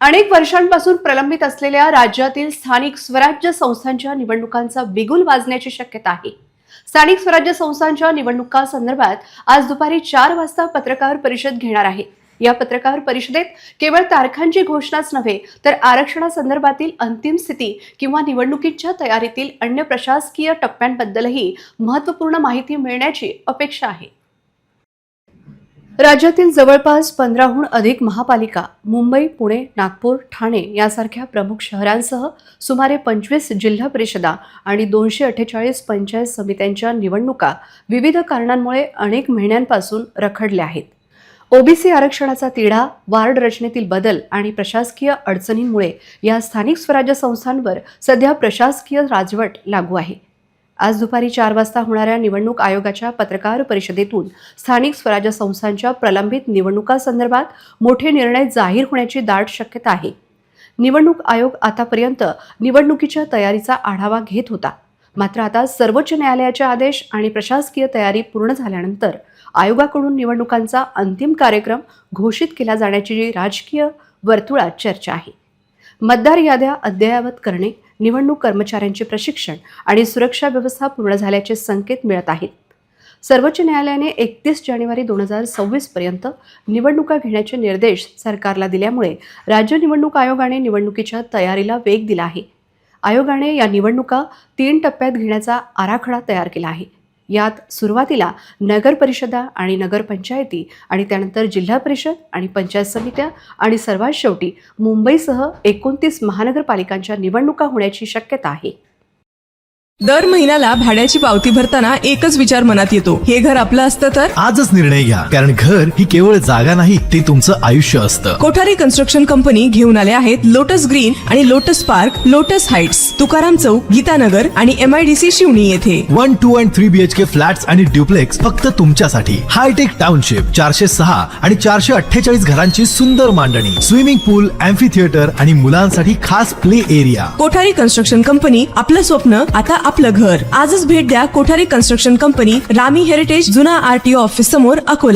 अनेक वर्षांपासून प्रलंबित असलेल्या राज्यातील स्थानिक स्वराज्य संस्थांच्या निवडणुकांचा बिगुल वाजण्याची शक्यता आहे. स्थानिक स्वराज्य संस्थांच्या निवडणुका संदर्भात आज दुपारी चार वाजता पत्रकार परिषद घेणार आहे. या पत्रकार परिषदेत केवळ तारखांची घोषणाच नव्हे तर आरक्षणासंदर्भातील अंतिम स्थिती किंवा निवडणुकीच्या तयारीतील अन्य प्रशासकीय टप्प्यांबद्दलही महत्त्वपूर्ण माहिती मिळण्याची अपेक्षा आहे. राज्यातील जवळपास पंधराहून अधिक महापालिका मुंबई पुणे नागपूर ठाणे यासारख्या प्रमुख शहरांसह सुमारे पंचवीस जिल्हा परिषदा आणि दोनशे अठ्ठेचाळीस पंचायत समित्यांच्या निवडणुका विविध कारणांमुळे अनेक महिन्यांपासून रखडल्या आहेत. ओबीसी आरक्षणाचा तिढा वार्ड रचनेतील बदल आणि प्रशासकीय अडचणींमुळे या स्थानिक स्वराज्य संस्थांवर सध्या प्रशासकीय राजवट लागू आहे. आज दुपारी चार वाजता होणाऱ्या निवडणूक आयोगाच्या पत्रकार परिषदेतून स्थानिक स्वराज्य संस्थांच्या प्रलंबित निवडणुकांसंदर्भात मोठे निर्णय जाहीर होण्याची दाट शक्यता आहे. निवडणूक आयोग आतापर्यंत निवडणुकीच्या तयारीचा आढावा घेत होता. मात्र आता सर्वोच्च न्यायालयाचे आदेश आणि प्रशासकीय तयारी पूर्ण झाल्यानंतर आयोगाकडून निवडणुकांचा अंतिम कार्यक्रम घोषित केला जाण्याची जी राजकीय वर्तुळात चर्चा आहे. मतदार याद्या अद्ययावत करणे निवडणूक कर्मचाऱ्यांचे प्रशिक्षण आणि सुरक्षा व्यवस्था पूर्ण झाल्याचे संकेत मिळत आहेत. सर्वोच्च न्यायालयाने एकतीस जानेवारी दोन हजार सव्वीस पर्यंत निवडणुका घेण्याचे निर्देश सरकारला दिल्यामुळे राज्य निवडणूक आयोगाने निवडणुकीच्या तयारीला वेग दिला आहे. आयोगाने या निवडणुका तीन टप्प्यात घेण्याचा आराखडा तयार केला आहे. यात सुरुवातीला नगर परिषदा आणि नगरपंचायती आणि त्यानंतर जिल्हा परिषद आणि पंचायत समित्या आणि सर्वात शेवटी मुंबईसह एकोणतीस महानगरपालिकांच्या निवडणुका होण्याची शक्यता आहे. दर महिन्याला भाड्याची पावती भरताना एकच विचार मनात येतो. हे घर आपलं असतं तर? आजच निर्णय घ्या. कारण घर ही केवळ जागा नाही ते तुमचं आयुष्य असतं. कोठारी कन्स्ट्रक्शन कंपनी घेऊन आले आहेत लोटस ग्रीन आणि Lotus Park Lotus Heights Tukaram Chowk Gitanagar आणि M I D C Shivani येथे. One two and three BHK flats आणि ड्युप्लेक्स फक्त तुमच्यासाठी. हायटेक टाउनशिप चारशे सहा आणि चारशे अठ्ठेचाळीस घरांची सुंदर मांडणी स्विमिंग पूल अँफी थिएटर आणि मुलांसाठी खास play area Kothari construction company आपलं स्वप्न आता आपलं घर. आजच भेट द्या Kothari construction company Rami heritage जुना आरटीओ ऑफिस समोर अकोला.